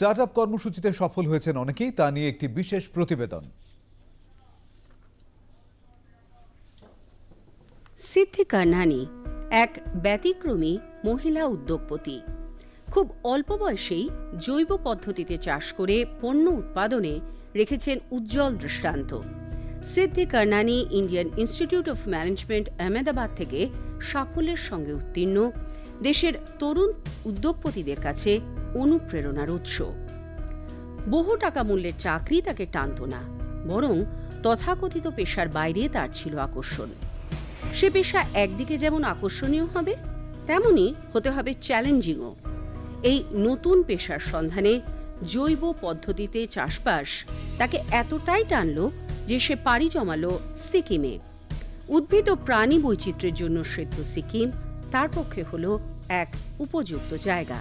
Start up কর্মসূচিতে সফল হয়েছেন অনেকেই, তা নিয়ে একটি বিশেষ প্রতিবেদন। সিদ্ধিকা নানি, এক ব্যতিক্রমী মহিলা উদ্যোগপতি। খুব অল্প বয়সেই জৈব পদ্ধতিতে চাষ করে পণ্য উৎপাদনে রেখেছেন উজ্জ্বল দৃষ্টান্ত। Siddhi Karnani Indian Institute of Management Ahmedabad থেকে সাফল্যের সঙ্গে উত্তীর্ণ। দেশের তরুণ উদ্যোগপতিদের কাছে অনুপ্রেরণার উৎস। বহু টাকা মূল্যের চাকরি তাকে টানত না, বরং তথাকথিত পেশার বাইরে তার ছিল আকর্ষণ। সে পেশা একদিকে যেমন আকর্ষণীয় হবে, তেমনি হতে হবে চ্যালেঞ্জিংও এই নতুন পেশার সন্ধানে জৈব পদ্ধতিতে চাষবাস তাকে এতটাই টানল যে সে পাড়ি জমালো সিকিমে। উদ্ভিদ ও প্রাণী বৈচিত্র্যের জন্য সেদ্ধ সিকিম তার পক্ষে হলো এক উপযুক্ত জায়গা।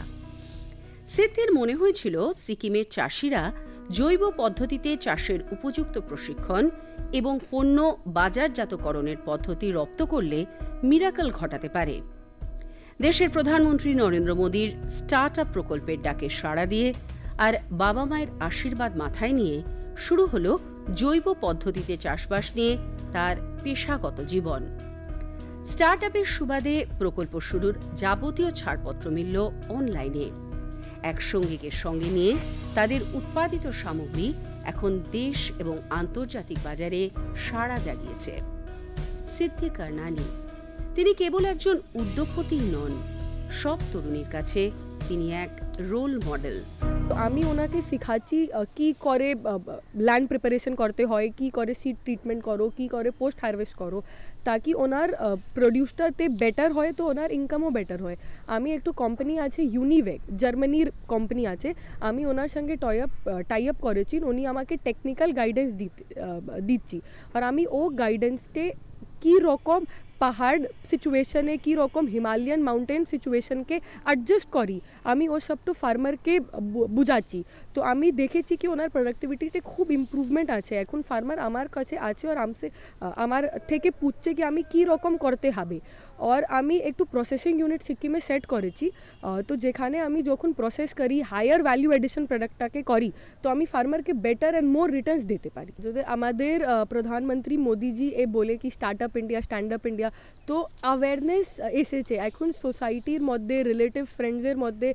সিদ্ধির মনে হয়েছিল সিকিমের চাষিরা জৈব পদ্ধতিতে চাষের উপযুক্ত প্রশিক্ষণ এবং পণ্য বাজারজাতকরণের পদ্ধতি রপ্ত করলে মিরাকল ঘটাতে পারে। দেশের প্রধানমন্ত্রী নরেন্দ্র মোদীর স্টার্ট আপ প্রকল্পের ডাকে সাড়া দিয়ে আর বাবা মায়ের আশীর্বাদ মাথায় নিয়ে শুরু হলো জৈব পদ্ধতিতে চাষবাস নিয়ে তার পেশাগত জীবন। স্টার্ট আপের সুবাদে প্রকল্প শুরুর যাবতীয় ছাড়পত্র মিলল অনলাইনে। এক সঙ্গীকে সঙ্গে নিয়ে তাদের উৎপাদিত সামগ্রী এখন দেশ এবং আন্তর্জাতিক বাজারে সাড়া জাগিয়েছে। সিদ্ধি কারনানি তিনি কেবল একজন উদ্যোগপতি নন, সব তরুণীর কাছে তিনি এক রোল মডেল আমি ওনাকে শিখাচ্ছি কি করে ল্যান্ড প্রিপারেশন করতে হয়, কি করে সিড ট্রিটমেন্ট করো, কি করে পোস্ট হারভেস্ট করো, তাকি ওনার প্রডিউসটাতে বেটার হয় তো ওনার ইনকামও বেটার হয়। আমি একটু কোম্পানি আছে ইউনিভেক জার্মানির কোম্পানি আছে। আমি ওনার সঙ্গে টাই আপ টাই আপ করেছি, উনি আমাকে টেকনিক্যাল গাইডেন্স দিচ্ছি। আর আমি ও গাইডেন্সতে কী রকম পাহাড় সিচুয়েশনে কীরকম হিমালয়ান মাউন্টেন সিচুয়েশনকে অ্যাডজাস্ট করি, আমি ও তো ফার্মারকে বুঝাচ্ছি। তো আমি দেখেছি কি ওনার প্রোডাক্টিভিটিতে খুব ইমপ্রুভমেন্ট আছে। এখন ফার্মার আমার কাছে আছে আর আমসে আমার থেকে পুছছে কি আমি কী রকম করতে হবে। আর আমি একটু প্রসেসিং ইউনিট সিকিমে সেট করেছি তো যেখানে আমি যখন প্রসেস করি হায়ার ভ্যালু এডিশন প্রোডাক্টটাকে করি তো আমি ফার্মারকে বেটার অ্যান্ড মোর রিটার্নস দিতে পারি যদি আমাদের প্রধানমন্ত্রী মোদিজি এ বলে কি start up India stand up India তো অ্যাওয়ারনেস এসেছে এখন সোসাইটির মধ্যে রিলেটিভস ফ্রেন্ডসদের মধ্যে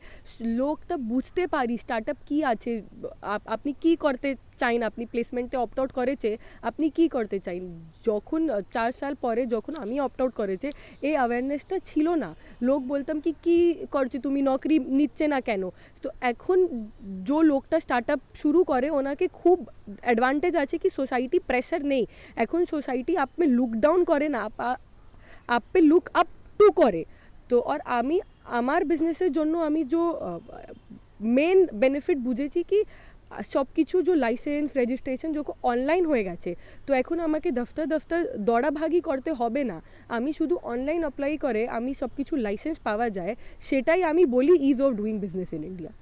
লোকটা বুঝতে পারি স্টার্ট আপ কী আছে আপ- আপনি কি করতে চাইন, আপনি প্লেসমেন্টে অপ্ট আউট করেছে, আপনি কি করতে চাইন? যখন চার সাল পরে যখন আমি অপ্ট আউট করেছে, এই অ্যাওয়ারনেসটা ছিল না। লোক বলতাম কি কি করছে তুমি? নকরি নিচ্ছে না কেন? তো এখন जो লোকটা স্টার্ট আপ শুরু করে, ওনাকে খুব অ্যাডভান্টেজ আছে কি সোসাইটি প্রেশার নেই। এখন সোসাইটি আপ মে লুক ডাউন করে না, আপ- লুক আপ টু করে। তো আর আমি, আমার বিজনেসের জন্য আমি যে মেন বেনিফিট বুঝেছি কি সব কিছু যে লাইসেন্স রেজিস্ট্রেশন যখন অনলাইন হয়ে গেছে, তো এখন আমাকে দফতর দফতর দৌড়াভাগি করতে হবে না। আমি শুধু অনলাইন অ্যাপ্লাই করে আমি সব কিছু লাইসেন্স পাওয়া যায়, সেটাই আমি বলি ease of doing business in India